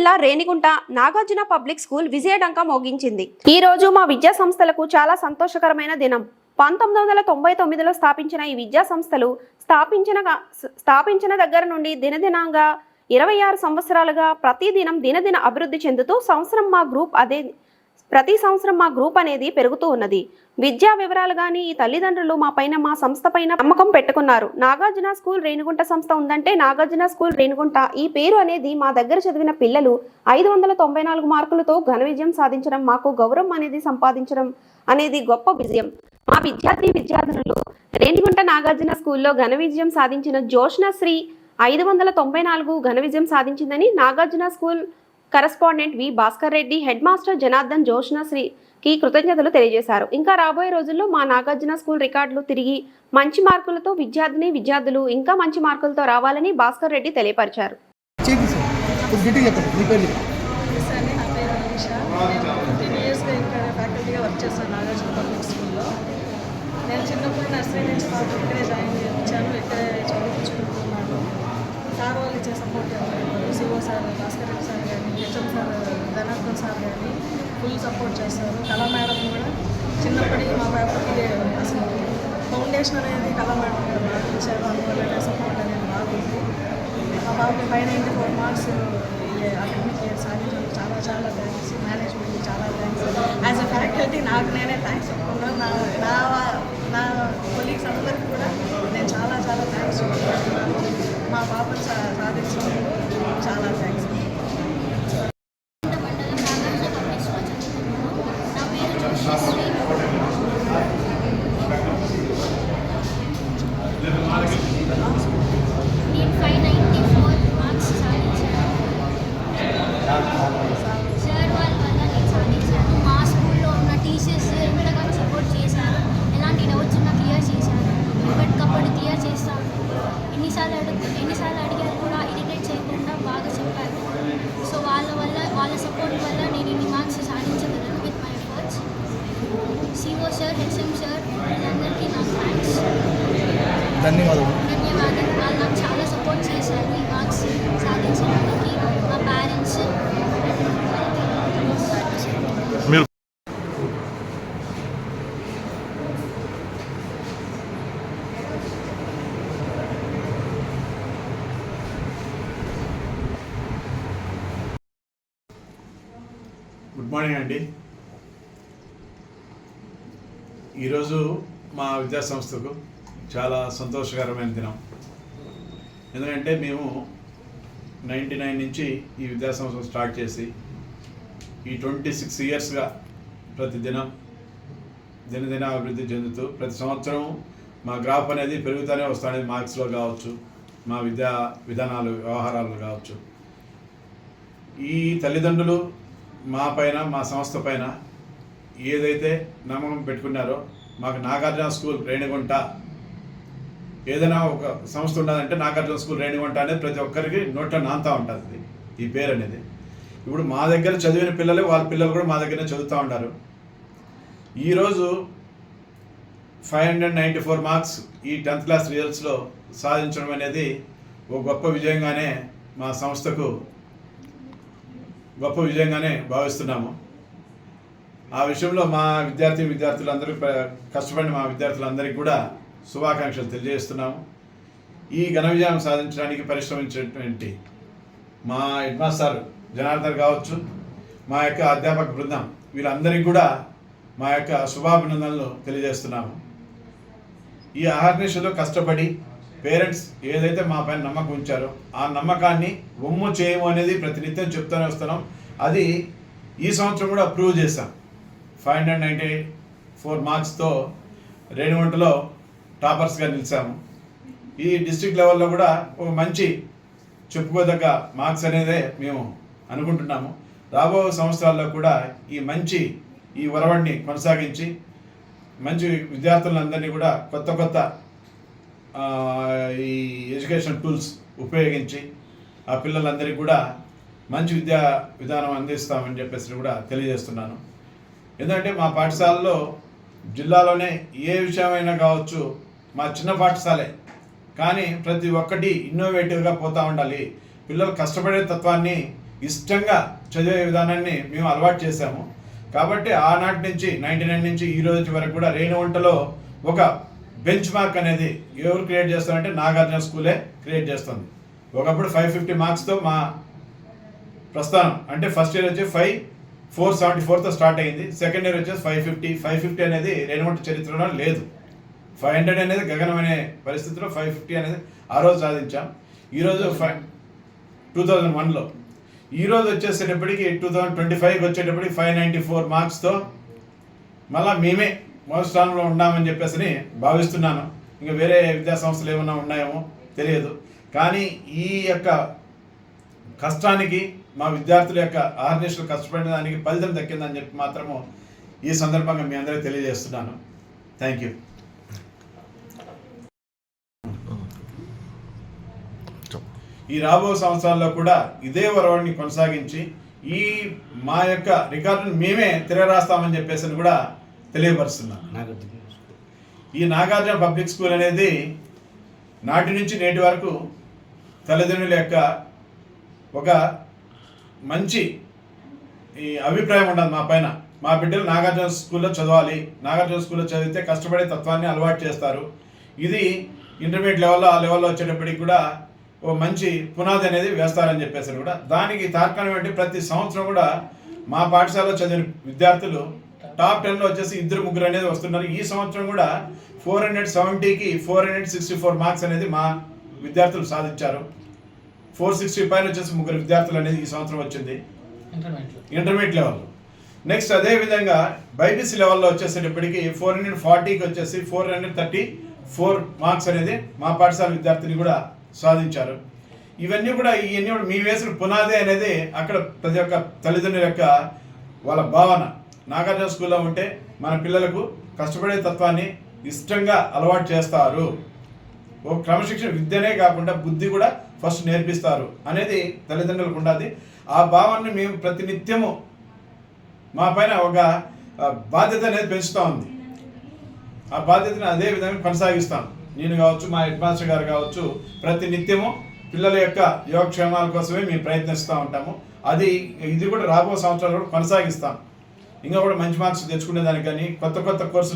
జిల్లా Renigunta Nagarjuna public school విజయడంక మోగించింది. ఈ రోజు మా విద్యా సంస్థలకు చాలా సంతోషకరమైన దినం. పంతొమ్మిది వందల తొంభై తొమ్మిదిలో స్థాపించిన ఈ విద్యా సంస్థలు స్థాపించిన స్థాపించిన దగ్గర నుండి దినదినంగా ఇరవై ఆరు సంవత్సరాలుగా ప్రతి దినం దినదిన అభివృద్ధి చెందుతూ సంవత్సరం మా గ్రూప్ అదే ప్రతి సంవత్సరం మా గ్రూప్ అనేది పెరుగుతూ ఉన్నది. విద్యా వివరాలు కానీ ఈ తల్లిదండ్రులు మా పైన మా సంస్థ పైన నమ్మకం పెట్టుకున్నారు. నాగార్జున స్కూల్ రేణుగుంట సంస్థ ఉందంటే నాగార్జున స్కూల్ రేణుగుంట ఈ పేరు అనేది మా దగ్గర చదివిన పిల్లలు ఐదు వందల తొంభై నాలుగు మార్కులతో ఘన విజయం సాధించడం మాకు గౌరవం అనేది సంపాదించడం అనేది గొప్ప విజయం. మా విద్యార్థి విద్యార్థులు రేణిగుంట నాగార్జున స్కూల్లో ఘన విజయం సాధించిన జోష్న శ్రీ ఐదు వందల తొంభై నాలుగు ఘన విజయం సాధించిందని Nagarjuna school correspondent V Bhaskar Reddy head master Janardhan జోష్నశ్రీకి కృతజ్ఞతలు తెలియజేశారు. ఇంకా రాబోయే రోజుల్లో మా నాగార్జున స్కూల్ రికార్డులు తిరిగి మంచి మార్కులతో విద్యార్థిని విద్యార్థులు ఇంకా మంచి మార్కులతో రావాలని భాస్కర్ రెడ్డి తెలియపరిచారు. చేయండి సార్. కొంచెం గట్టిగా చెప్పండి మీ పేరు చెప్పండి. ఎస్ అండి నా పేరు మనీష నేను టెన్ ఇయర్స్గా ఇక్కడ ఫ్యాకల్టీగా వర్క్ చేస్తాను నాగార్జున పబ్లిక్ స్కూల్లో నేను చిన్నప్పుడు నర్సరీ నుంచి మాకు ఇక్కడే జాయిన్ చేయించాను ఇక్కడే చదివించుకుంటున్నాను సార్ వాళ్ళు ఇచ్చే support CO sir Bhaskar Reddy sir కానీ హెచ్ఎం సార్ ధనార్దన్ సార్ కానీ ఫుల్ సపోర్ట్ చేస్తారు. కళా మేడం కూడా చిన్నప్పటి మా పేపర్కి అసలు ఫౌండేషన్ అనేది కళా మేడం గారు బాగా ఇచ్చారు. అందువల్ల సపోర్ట్ అనేది బాగుంది మా బాబుకి five ninety four marks academic year సాధించినందుకు చాలా చాలా థ్యాంక్స్ మేనేజ్మెంట్కి చాలా థ్యాంక్స్ యాజ్ అ ఫ్యాకల్టీ నాకు నేనే థ్యాంక్స్ చెప్పుకున్నాను నా నా నా కొలీగ్స్ అందరికీ కూడా నేను చాలా చాలా థ్యాంక్స్ చెప్పుకుంటున్నాను. మా పాపను సా సాధించినందుకు చాలా థ్యాంక్స్ మండలం నాగార్జున పబ్లిక్ స్కూల్ చదువుతున్నాను నా పేరు జోషిశ్రీ నేను ఫైవ్ నైంటీ ఫోర్ మార్క్స్ సాధించాను సార్ వాళ్ళ వల్ల నేను సాధించాను మా స్కూల్లో ఉన్న టీచర్స్ ఎంతగానో సపోర్ట్ చేశారు ఎలాంటి డౌట్స్ ఉన్నా క్లియర్ చేశారు ఎప్పటికప్పుడు క్లియర్ చేస్తాను ఎన్నిసార్లు అడుగు ఎన్నిసార్లు అడిగారు కూడా ఇరిటేట్ చేయకుండా బాగా చెప్పారు సో వాళ్ళ వల్ల వాళ్ళ సపోర్ట్ వల్ల నేను ఇన్ని marks సాధించగలను with my efforts CO sir HM sir అందరికీ నా థ్యాంక్స్ ధన్యవాదాలు వాళ్ళు నాకు చాలా సపోర్ట్ చేశారు ఈ మార్క్స్ సాధించడానికి మా పేరెంట్స్ గుడ్ మార్నింగ్ అండి ఈరోజు మా విద్యా సంస్థకు చాలా సంతోషకరమైన దినం. ఎందుకంటే మేము నైంటీ నైన్ నుంచి ఈ విద్యా సంస్థ స్టార్ట్ చేసి ఈ ట్వంటీ సిక్స్ ఇయర్స్గా ప్రతి దినం దినదిన అభివృద్ధి చెందుతూ ప్రతి సంవత్సరం మా గ్రాఫ్ అనేది పెరుగుతూనే వస్తుంది మార్క్స్లో కావచ్చు మా విద్యా విధానాలు వ్యవహారాలు కావచ్చు. ఈ తల్లిదండ్రులు మా పైన మా సంస్థ పైన ఏదైతే నమ్మకం పెట్టుకున్నారో మాకు నాగార్జున స్కూల్ రేణిగుంట ఏదైనా ఒక సంస్థ ఉన్నదంటే నాగార్జున స్కూల్ రేణిగుంట అనేది ప్రతి ఒక్కరికి నోట్లో నాంతా ఉంటుంది. ఈ పేరు అనేది. ఇప్పుడు మా దగ్గర చదివిన పిల్లలు వాళ్ళ పిల్లలు కూడా మా దగ్గరనే చదువుతూ ఉంటారు ఈరోజు five hundred ninety four marks ఈ టెన్త్ క్లాస్ రిజల్ట్స్లో సాధించడం అనేది ఒక గొప్ప విజయంగానే మా సంస్థకు గొప్ప విజయంగానే భావిస్తున్నాము. ఆ విషయంలో మా విద్యార్థి విద్యార్థులందరూ కష్టపడిన మా విద్యార్థులందరికీ కూడా శుభాకాంక్షలు తెలియజేస్తున్నాము. ఈ ఘన విజయం సాధించడానికి పరిశ్రమించినటువంటి మా హెడ్ మాస్టర్ జనార్దన్ కావచ్చు మా యొక్క అధ్యాపక బృందం వీళ్ళందరికీ కూడా మా యొక్క శుభాభినందనలు తెలియజేస్తున్నాము. ఈ ఆహార్నిషలో కష్టపడి పేరెంట్స్ ఏదైతే మా పైన నమ్మకం ఉంచారో ఆ నమ్మకాన్ని ఒమ్ము చేయము అనేది ప్రతినిత్యం చెప్తూనే వస్తున్నాం. అది ఈ సంవత్సరం కూడా ప్రూవ్ చేశాం. ఫైవ్ హండ్రెడ్ నైంటీ ఫోర్ మార్క్స్తో రేణిగుంటలో టాపర్స్గా నిలిచాము. ఈ డిస్టిక్ లెవెల్లో కూడా ఒక మంచి చెప్పుకోదగ్గ మార్క్స్ అనేదే మేము అనుకుంటున్నాము. రాబో సంవత్సరాల్లో కూడా ఈ మంచి ఈ ఒరవడిని కొనసాగించి మంచి విద్యార్థులందరినీ కూడా కొత్త కొత్త ఈ ఎడ్యుకేషన్ టూల్స్ ఉపయోగించి ఆ పిల్లలందరికీ కూడా మంచి విద్యా విధానం అందిస్తామని చెప్పేసి కూడా తెలియజేస్తున్నాను. ఎందుకంటే మా పాఠశాలలో జిల్లాలోనే ఏ విషయమైనా కావచ్చు మా చిన్న పాఠశాలే. కానీ ప్రతి ఒక్కటి ఇన్నోవేటివ్గా పోతూ ఉండాలి. పిల్లలు కష్టపడే తత్వాన్ని ఇష్టంగా చదివే విధానాన్ని మేము అలవాటు చేశాము. కాబట్టి ఆనాటి నుంచి నైన్టీ నైన్ నుంచి ఈ రోజు వరకు కూడా రేణువంటలో ఒక బెంచ్ మార్క్ అనేది ఎవరు క్రియేట్ చేస్తారంటే నాగార్జున స్కూలే క్రియేట్ చేస్తుంది. ఒకప్పుడు ఫైవ్ ఫిఫ్టీ మార్క్స్తో మా ప్రస్థానం. అంటే ఫస్ట్ ఇయర్ వచ్చి ఫైవ్ ఫోర్ సెవెంటీ ఫోర్తో స్టార్ట్ అయింది. సెకండ్ ఇయర్ వచ్చేసి ఫైవ్ ఫిఫ్టీ ఫైవ్ ఫిఫ్టీ అనేది రేణువంట చరిత్రలో లేదు. ఫైవ్ హండ్రెడ్ అనేది గగనం అనే పరిస్థితిలో ఫైవ్ ఫిఫ్టీ అనేది ఆ రోజు సాధించాం. ఈరోజు ఫైవ్ టూ థౌజండ్ వన్లో. ఈరోజు వచ్చేసేటప్పటికి టూ థౌజండ్ ట్వంటీ ఫైవ్కి వచ్చేటప్పటికి ఫైవ్ నైంటీ ఫోర్ మార్క్స్తో మళ్ళా మేమే మొదటి స్థానంలో ఉన్నామని చెప్పేసి భావిస్తున్నాను. ఇంకా వేరే విద్యా సంస్థలు ఏమైనా ఉన్నాయేమో తెలియదు. కానీ ఈ యొక్క కష్టానికి మా విద్యార్థుల యొక్క ఆర్నిషలు కష్టపడిన దానికి ఫలితం దక్కిందని చెప్పి మాత్రము ఈ సందర్భంగా మీ అందరికీ తెలియజేస్తున్నాను. Thank you. ఈ రాబో సంవత్సరాల్లో కూడా ఇదే వరవడిని కొనసాగించి ఈ మా యొక్క రికార్డును మేమే తిరగరాస్తామని చెప్పేసి కూడా తెలియపరుస్తున్నాను ఈ నాగార్జున పబ్లిక్ స్కూల్ అనేది నాటి నుంచి నేటి వరకు తల్లిదండ్రుల యొక్క ఒక మంచి ఈ అభిప్రాయం ఉండదు మా పైన. మా బిడ్డలు నాగార్జున స్కూల్లో చదవాలి నాగార్జున స్కూల్లో చదివితే కష్టపడే తత్వాన్ని అలవాటు చేస్తారు. ఇది ఇంటర్మీడియట్ లెవెల్లో ఆ లెవెల్లో వచ్చేటప్పటికి కూడా ఓ మంచి పునాది అనేది వేస్తారని చెప్పేసి కూడా. దానికి తార్కాణం ఏంటి ప్రతి సంవత్సరం కూడా మా పాఠశాలలో చదివిన విద్యార్థులు టాప్ టెన్లో వచ్చేసి ఇద్దరు ముగ్గురు అనేది వస్తున్నారు. ఈ సంవత్సరం కూడా four hundred సెవెంటీకి four hundred sixty four marks అనేది మా విద్యార్థులు సాధించారు. ఫోర్ సిక్స్టీ పైన వచ్చేసి ముగ్గురు విద్యార్థులు అనేది ఈ సంవత్సరం వచ్చింది. Intermediate level. నెక్స్ట్ అదే విధంగా బైపీసీ లెవెల్లో వచ్చేసేటప్పటికి ఫోర్ హండ్రెడ్ ఫార్టీకి వచ్చేసి four hundred thirty four marks అనేది మా పాఠశాల విద్యార్థిని కూడా సాధించారు. ఇవన్నీ కూడా ఇవన్నీ కూడా మీ వేసిన పునాది అనేది అక్కడ ప్రతి ఒక్క తల్లిదండ్రుల యొక్క వాళ్ళ భావన. నాగార్జున స్కూల్లో ఉంటే మన పిల్లలకు కష్టపడే తత్వాన్ని ఇష్టంగా అలవాటు చేస్తారు. ఓ క్రమశిక్షణ విద్యనే కాకుండా బుద్ధి కూడా ఫస్ట్ నేర్పిస్తారు అనేది తల్లిదండ్రులకు ఉండాలి ఆ భావాన్ని మేము ప్రతినిత్యము మా పైన ఒక బాధ్యత అనేది పెంచుతూ ఉంది. ఆ బాధ్యతను అదే విధంగా కొనసాగిస్తాం. నేను కావచ్చు మా హెడ్ మాస్టర్ గారు కావచ్చు ప్రతి నిత్యము పిల్లల యొక్క యోగక్షేమాల కోసమే మేము ప్రయత్నిస్తూ ఉంటాము. అది ఇది కూడా రాబో సంవత్సరాలు కూడా కొనసాగిస్తాం. ఇంకా కూడా మంచి మార్క్స్ తెచ్చుకునే దానికి కానీ కొత్త కొత్త కోర్సులు